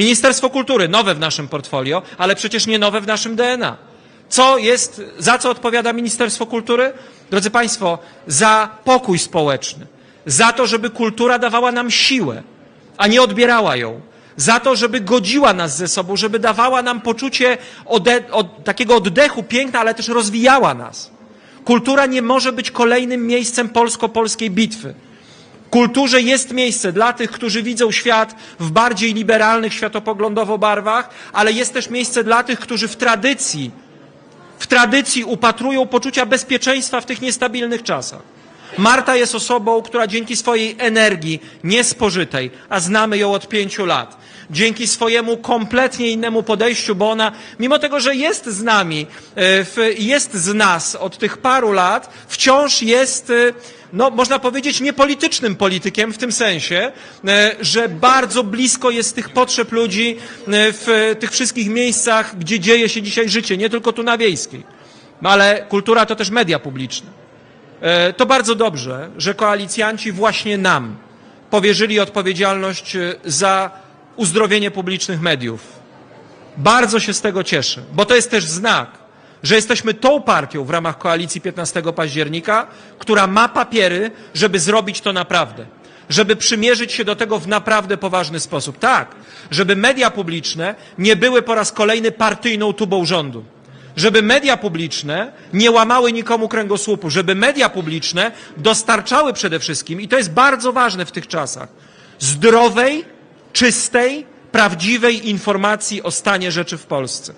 Ministerstwo Kultury, nowe w naszym portfolio, ale przecież nie nowe w naszym DNA. Co jest, za co odpowiada Ministerstwo Kultury? Drodzy Państwo, za pokój społeczny, za to, żeby kultura dawała nam siłę, a nie odbierała ją, za to, żeby godziła nas ze sobą, żeby dawała nam poczucie ode, od, takiego oddechu piękna, ale też rozwijała nas. Kultura nie może być kolejnym miejscem polsko-polskiej bitwy. Kulturze jest miejsce dla tych, którzy widzą świat w bardziej liberalnych światopoglądowo barwach, ale jest też miejsce dla tych, którzy w tradycji, w tradycji upatrują poczucia bezpieczeństwa w tych niestabilnych czasach. Marta jest osobą, która dzięki swojej energii niespożytej, a znamy ją od pięciu lat, dzięki swojemu kompletnie innemu podejściu, bo ona, mimo tego, że jest z nami, e, jest z nas od tych paru lat, wciąż jest, e, no, można powiedzieć, niepolitycznym politykiem w tym sensie, e, że bardzo blisko jest tych potrzeb ludzi w tych wszystkich miejscach, gdzie dzieje się dzisiaj życie, nie tylko tu na Wiejskiej. Ale kultura to też media publiczne. E, To bardzo dobrze, że koalicjanci właśnie nam powierzyli odpowiedzialność e, za uzdrowienie publicznych mediów. Bardzo się z tego cieszę, bo to jest też znak, że jesteśmy tą partią w ramach koalicji 15 października, która ma papiery, żeby zrobić to naprawdę. Żeby przymierzyć się do tego w naprawdę poważny sposób. Tak, żeby media publiczne nie były po raz kolejny partyjną tubą rządu żeby media publiczne nie łamały nikomu kręgosłupu, żeby media publiczne dostarczały przede wszystkim, i to jest bardzo ważne w tych czasach, zdrowej, czystej, prawdziwej informacji o stanie rzeczy w Polsce.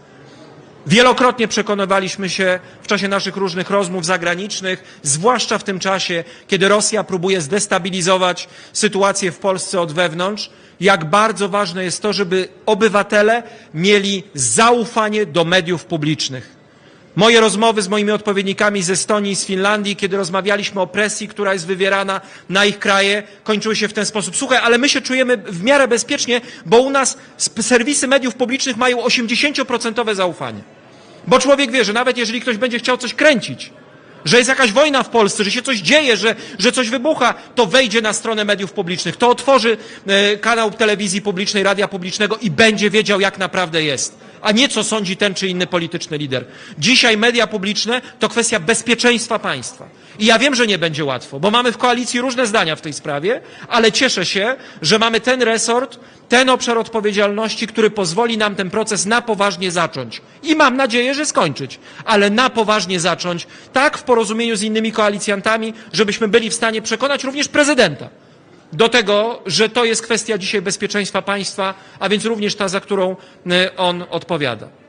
Wielokrotnie przekonywaliśmy się w czasie naszych różnych rozmów zagranicznych, zwłaszcza w tym czasie, kiedy Rosja próbuje zdestabilizować sytuację w Polsce od wewnątrz, jak bardzo ważne jest to, żeby obywatele mieli zaufanie do mediów publicznych. Moje rozmowy z moimi odpowiednikami z Estonii i z Finlandii, kiedy rozmawialiśmy o presji, która jest wywierana na ich kraje, kończyły się w ten sposób. Słuchaj, ale my się czujemy w miarę bezpiecznie, bo u nas serwisy mediów publicznych mają 80% zaufanie. Bo człowiek wie, że nawet jeżeli ktoś będzie chciał coś kręcić, że jest jakaś wojna w Polsce, że się coś dzieje, że, że coś wybucha, to wejdzie na stronę mediów publicznych, to otworzy e, kanał telewizji publicznej, radia publicznego i będzie wiedział, jak naprawdę jest, a nie co sądzi ten czy inny polityczny lider. Dzisiaj media publiczne to kwestia bezpieczeństwa państwa. I ja wiem, że nie będzie łatwo, bo mamy w koalicji różne zdania w tej sprawie, ale cieszę się, że mamy ten resort, ten obszar odpowiedzialności, który pozwoli nam ten proces na poważnie zacząć. I mam nadzieję, że skończyć, ale na poważnie zacząć, tak w porozumieniu z innymi koalicjantami, żebyśmy byli w stanie przekonać również prezydenta do tego, że to jest kwestia dzisiaj bezpieczeństwa państwa, a więc również ta, za którą y, on odpowiada.